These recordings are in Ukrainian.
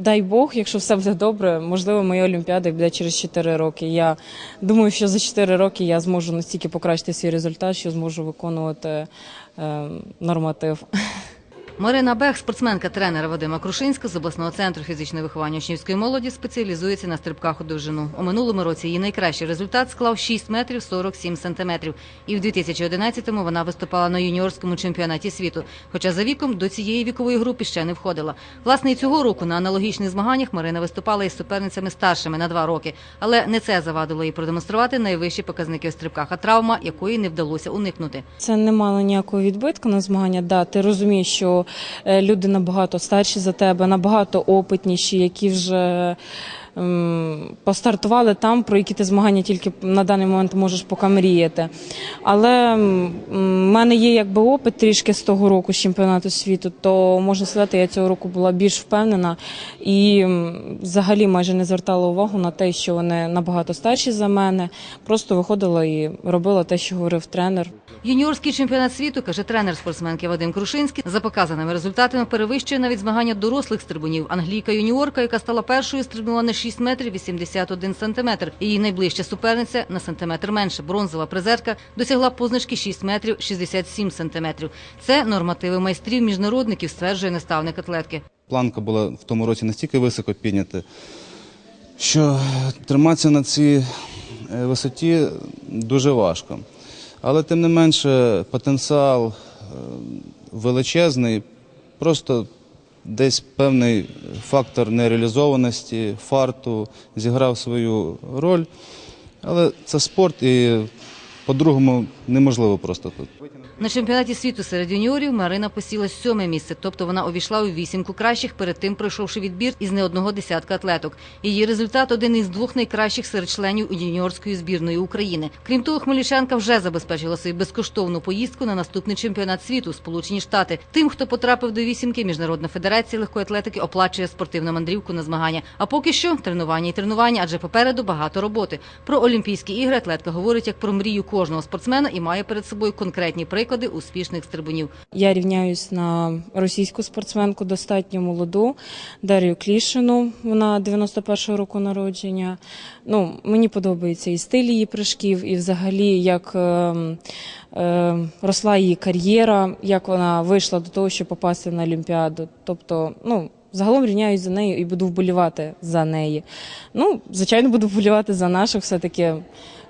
дай Бог, якщо все буде добре, можливо, моя Олімпіада буде через 4 роки. Я думаю, що за 4 роки я зможу настільки покращити свій результат, що зможу виконувати е, норматив. Марина Бех, спортсменка тренера Вадима Крушинська з обласного центру фізичного виховання учнівської молоді, спеціалізується на стрибках у довжину. У минулому році її найкращий результат склав 6 метрів 47 сантиметрів. І в 2011-му вона виступала на юніорському чемпіонаті світу. Хоча за віком до цієї вікової групи ще не входила. Власне, і цього року на аналогічних змаганнях Марина виступала із суперницями старшими на два роки. Але не це завадило їй продемонструвати найвищі показники у стрибках, а травма, якої не вдалося уникнути. Це не мало ніякого відбитку на змагання. Да, ти розумієш, що е, люди набагато старші за тебе, набагато опитніші, які вже постартували там, про які ти змагання тільки на даний момент можеш поки мріяти. Але в мене є якби опит трішки з того року з чемпіонату світу, то можна сказати, я цього року була більш впевнена і взагалі майже не звертала увагу на те, що вони набагато старші за мене. Просто виходила і робила те, що говорив тренер. Юніорський чемпіонат світу, каже тренер спортсменки Вадим Крушинський, за показаними результатами перевищує навіть змагання дорослих стрибунів. Англійка юніорка, яка стала першою, стрибнула на 6 метрів 81 сантиметр. Її найближча суперниця на сантиметр менше. Бронзова призерка досягла позначки 6 метрів 67 сантиметрів. Це нормативи майстрів міжнародників, стверджує наставник атлетки. Планка була в тому році настільки високо піднята, що триматися на цій е, висоті дуже важко. Але тим не менше потенціал е, величезний, просто десь певний фактор нереалізованості, фарту зіграв свою роль. Але це спорт і по-другому неможливо просто тут. На чемпіонаті світу серед юніорів Марина посіла сьоме місце, тобто вона увійшла у вісімку кращих, перед тим пройшовши відбір із не одного десятка атлеток. Її результат один із двох найкращих серед членів юніорської збірної України. Крім того, Хмельничанка вже забезпечила собі безкоштовну поїздку на наступний чемпіонат світу Сполучені Штати. Тим, хто потрапив до вісімки, Міжнародна федерація легкої атлетики оплачує спортивну мандрівку на змагання. А поки що тренування і тренування, адже попереду багато роботи. Про Олімпійські ігри атлетка говорить як про мрію кожного спортсмена і має перед собою конкретні приклади успішних стрибунів. Я рівняюсь на російську спортсменку, достатньо молоду Дар'ю Клішину. Вона 91-го року народження. Ну, мені подобається і стиль її прыжків, і взагалі як е, е, росла її кар'єра, як вона вийшла до того, щоб попасти на Олімпіаду. Тобто, ну. Загалом рівняюсь за нею і буду вболівати за неї. Ну, звичайно, буду вболівати за наших. Все-таки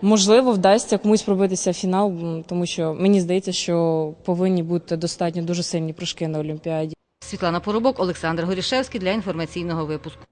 можливо вдасться комусь пробитися в фінал, тому що мені здається, що повинні бути достатньо дуже сильні прыжки на Олімпіаді. Світлана Поробок, Олександр Горішевський для інформаційного випуску.